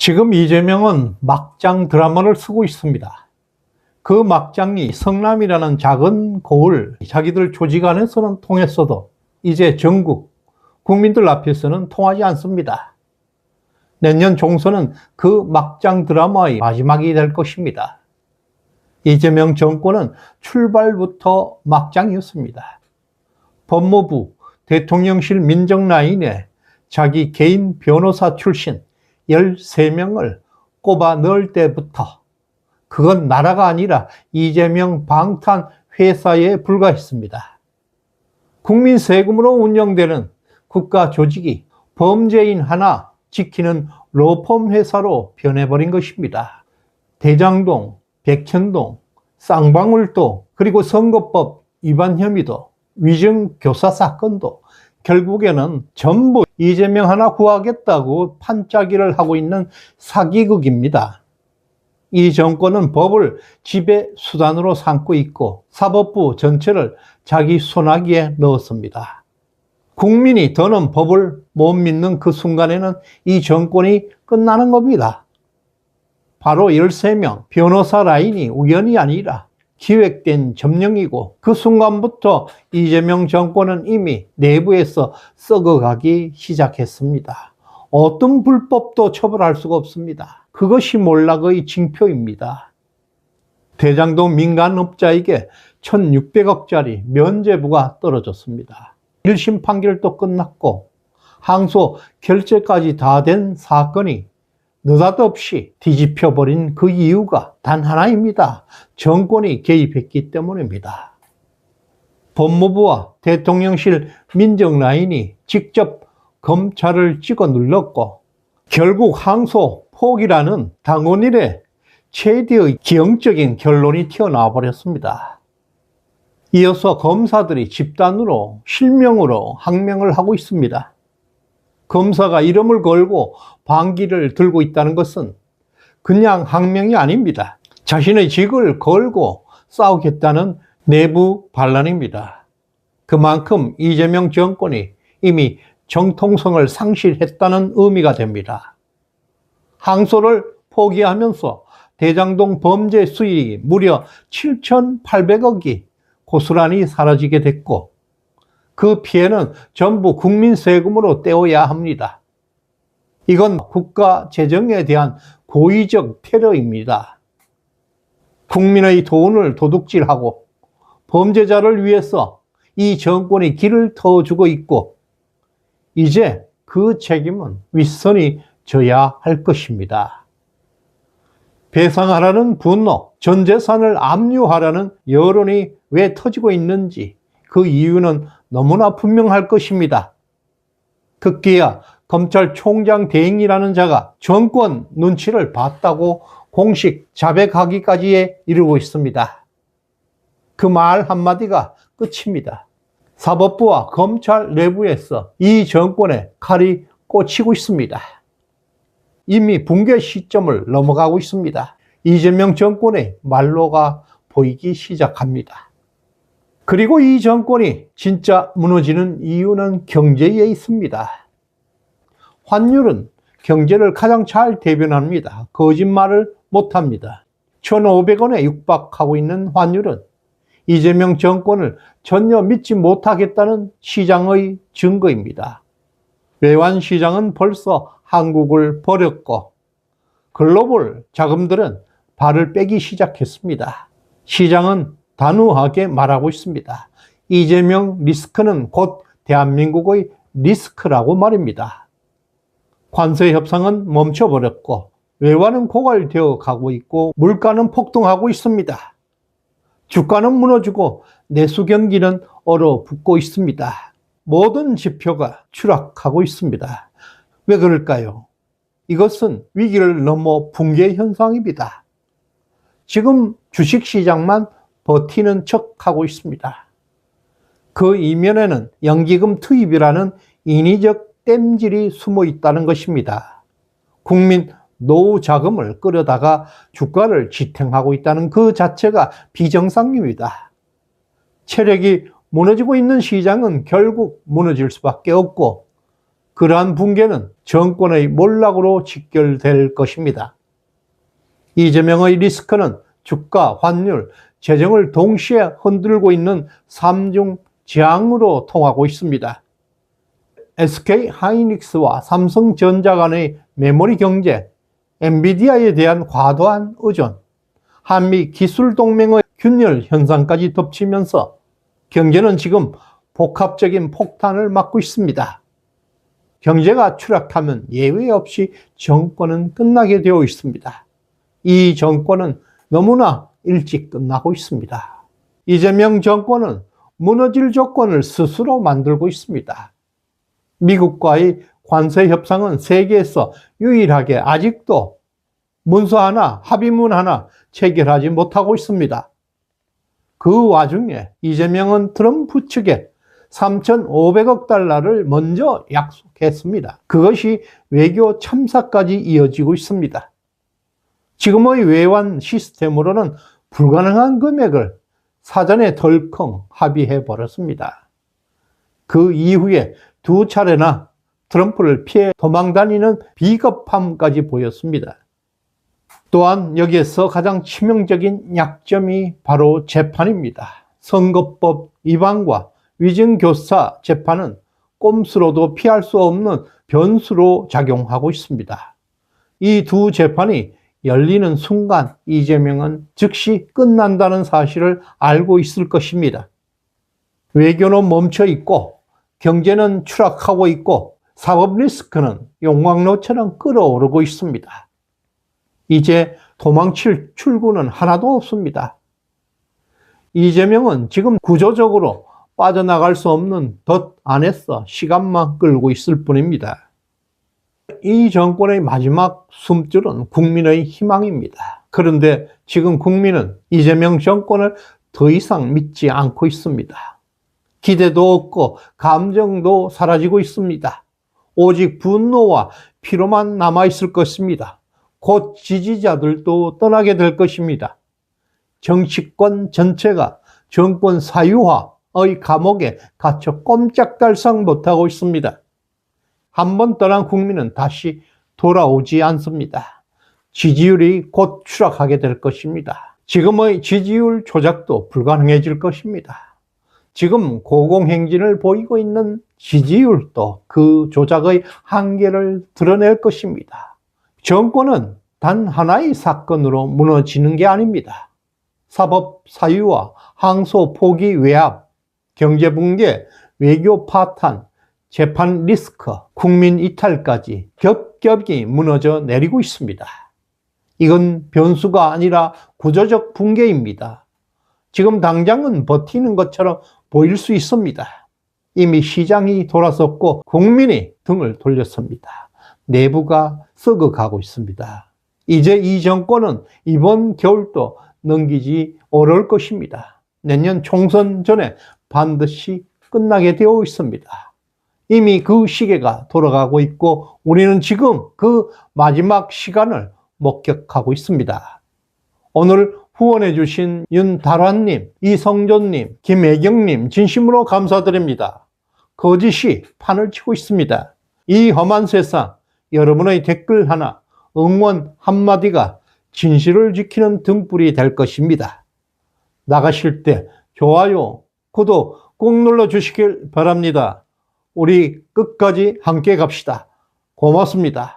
지금 이재명은 막장 드라마를 쓰고 있습니다. 그 막장이 성남이라는 작은 고을 자기들 조직 안에서는 통했어도 이제 전국 국민들 앞에서는 통하지 않습니다. 내년 총선은 그 막장 드라마의 마지막이 될 것입니다. 이재명 정권은 출발부터 막장이었습니다. 법무부 대통령실 민정라인에 자기 개인 변호사 출신 13명을 꼽아 넣을 때부터 그건 나라가 아니라 이재명 방탄 회사에 불과했습니다. 국민 세금으로 운영되는 국가 조직이 범죄인 하나 지키는 로펌 회사로 변해버린 것입니다. 대장동, 백현동, 쌍방울도, 그리고 선거법 위반 혐의도, 위증 교사 사건도 결국에는 전부 이재명 하나 구하겠다고 판짜기를 하고 있는 사기극입니다. 이 정권은 법을 지배 수단으로 삼고 있고 사법부 전체를 자기 손아귀에 넣었습니다. 국민이 더는 법을 못 믿는 그 순간에는 이 정권이 끝나는 겁니다. 바로 13명 변호사 라인이 우연이 아니라 기획된 점령이고 그 순간부터 이재명 정권은 이미 내부에서 썩어가기 시작했습니다. 어떤 불법도 처벌할 수가 없습니다. 그것이 몰락의 징표입니다. 대장동 민간업자에게 1600억짜리 면제부가 떨어졌습니다. 1심 판결도 끝났고 항소 결재까지 다 된 사건이 느닷없이 뒤집혀버린 그 이유가 단 하나입니다. 정권이 개입했기 때문입니다. 법무부와 대통령실 민정라인이 직접 검찰을 찍어 눌렀고 결국 항소 포기라는 당원일의 최대의 기형적인 결론이 튀어나와 버렸습니다. 이어서 검사들이 집단으로 실명으로 항명을 하고 있습니다. 검사가 이름을 걸고 방기를 들고 있다는 것은 그냥 항명이 아닙니다. 자신의 직을 걸고 싸우겠다는 내부 반란입니다. 그만큼 이재명 정권이 이미 정통성을 상실했다는 의미가 됩니다. 항소를 포기하면서 대장동 범죄 수익이 무려 7,800억이 고스란히 사라지게 됐고 그 피해는 전부 국민 세금으로 떼어야 합니다. 이건 국가 재정에 대한 고의적 테러입니다. 국민의 돈을 도둑질하고 범죄자를 위해서 이 정권이 길을 터주고 있고 이제 그 책임은 윗선이 져야 할 것입니다. 배상하라는 분노, 전 재산을 압류하라는 여론이 왜 터지고 있는지 그 이유는 너무나 분명할 것입니다. 급기야 검찰총장 대행이라는 자가 정권 눈치를 봤다고 공식 자백하기까지에 이르고 있습니다. 그 말 한마디가 끝입니다. 사법부와 검찰 내부에서 이 정권의 칼이 꽂히고 있습니다. 이미 붕괴 시점을 넘어가고 있습니다. 이재명 정권의 말로가 보이기 시작합니다. 그리고 이 정권이 진짜 무너지는 이유는 경제에 있습니다. 환율은 경제를 가장 잘 대변합니다. 거짓말을 못합니다. 1,500원에 육박하고 있는 환율은 이재명 정권을 전혀 믿지 못하겠다는 시장의 증거입니다. 외환 시장은 벌써 한국을 버렸고 글로벌 자금들은 발을 빼기 시작했습니다. 시장은 단호하게 말하고 있습니다. 이재명 리스크는 곧 대한민국의 리스크라고 말입니다. 관세 협상은 멈춰버렸고 외환은 고갈되어 가고 있고 물가는 폭등하고 있습니다. 주가는 무너지고 내수 경기는 얼어붙고 있습니다. 모든 지표가 추락하고 있습니다. 왜 그럴까요? 이것은 위기를 넘어 붕괴 현상입니다. 지금 주식시장만 버티는 척 하고 있습니다. 그 이면에는 연기금 투입이라는 인위적 땜질이 숨어 있다는 것입니다. 국민 노후 자금을 끌어다가 주가를 지탱하고 있다는 그 자체가 비정상입니다. 체력이 무너지고 있는 시장은 결국 무너질 수밖에 없고 그러한 붕괴는 정권의 몰락으로 직결될 것입니다. 이재명의 리스크는 주가, 환율, 재정을 동시에 흔들고 있는 삼중 재앙으로 통하고 있습니다. SK 하이닉스와 삼성전자 간의 메모리 경쟁, 엔비디아에 대한 과도한 의존, 한미 기술 동맹의 균열 현상까지 덮치면서 경제는 지금 복합적인 폭탄을 맞고 있습니다. 경제가 추락하면 예외 없이 정권은 끝나게 되어 있습니다. 이 정권은 너무나 일찍 끝나고 있습니다. 이재명 정권은 무너질 조건을 스스로 만들고 있습니다. 미국과의 관세 협상은 세계에서 유일하게 아직도 문서 하나, 합의문 하나 체결하지 못하고 있습니다. 그 와중에 이재명은 트럼프 측에 3,500억 달러를 먼저 약속했습니다. 그것이 외교 참사까지 이어지고 있습니다. 지금의 외환 시스템으로는 불가능한 금액을 사전에 덜컹 합의해 버렸습니다. 그 이후에 두 차례나 트럼프를 피해 도망다니는 비겁함까지 보였습니다. 또한 여기에서 가장 치명적인 약점이 바로 재판입니다. 선거법 위반과 위증교사 재판은 꼼수로도 피할 수 없는 변수로 작용하고 있습니다. 이 두 재판이 열리는 순간 이재명은 즉시 끝난다는 사실을 알고 있을 것입니다. 외교는 멈춰 있고 경제는 추락하고 있고 사법 리스크는 용광로처럼 끓어오르고 있습니다. 이제 도망칠 출구는 하나도 없습니다. 이재명은 지금 구조적으로 빠져나갈 수 없는 덫 안에서 시간만 끌고 있을 뿐입니다. 이 정권의 마지막 숨줄은 국민의 희망입니다. 그런데 지금 국민은 이재명 정권을 더 이상 믿지 않고 있습니다. 기대도 없고 감정도 사라지고 있습니다. 오직 분노와 피로만 남아있을 것입니다. 곧 지지자들도 떠나게 될 것입니다. 정치권 전체가 정권 사유화의 감옥에 갇혀 꼼짝달싹 못하고 있습니다. 한 번 떠난 국민은 다시 돌아오지 않습니다. 지지율이 곧 추락하게 될 것입니다. 지금의 지지율 조작도 불가능해질 것입니다. 지금 고공행진을 보이고 있는 지지율도 그 조작의 한계를 드러낼 것입니다. 정권은 단 하나의 사건으로 무너지는 게 아닙니다. 사법 사유화, 항소 포기 외압, 경제 붕괴, 외교 파탄, 재판 리스크, 국민 이탈까지 겹겹이 무너져 내리고 있습니다. 이건 변수가 아니라 구조적 붕괴입니다. 지금 당장은 버티는 것처럼 보일 수 있습니다. 이미 시장이 돌아섰고 국민이 등을 돌렸습니다. 내부가 썩어가고 있습니다. 이제 이 정권은 이번 겨울도 넘기지 어려울 것입니다. 내년 총선 전에 반드시 끝나게 되어 있습니다. 이미 그 시계가 돌아가고 있고 우리는 지금 그 마지막 시간을 목격하고 있습니다. 오늘 후원해 주신 윤달환님, 이성존님, 김혜경님 진심으로 감사드립니다. 거짓이 판을 치고 있습니다. 이 험한 세상 여러분의 댓글 하나, 응원 한마디가 진실을 지키는 등불이 될 것입니다. 나가실 때 좋아요, 구독 꼭 눌러 주시길 바랍니다. 우리 끝까지 함께 갑시다. 고맙습니다.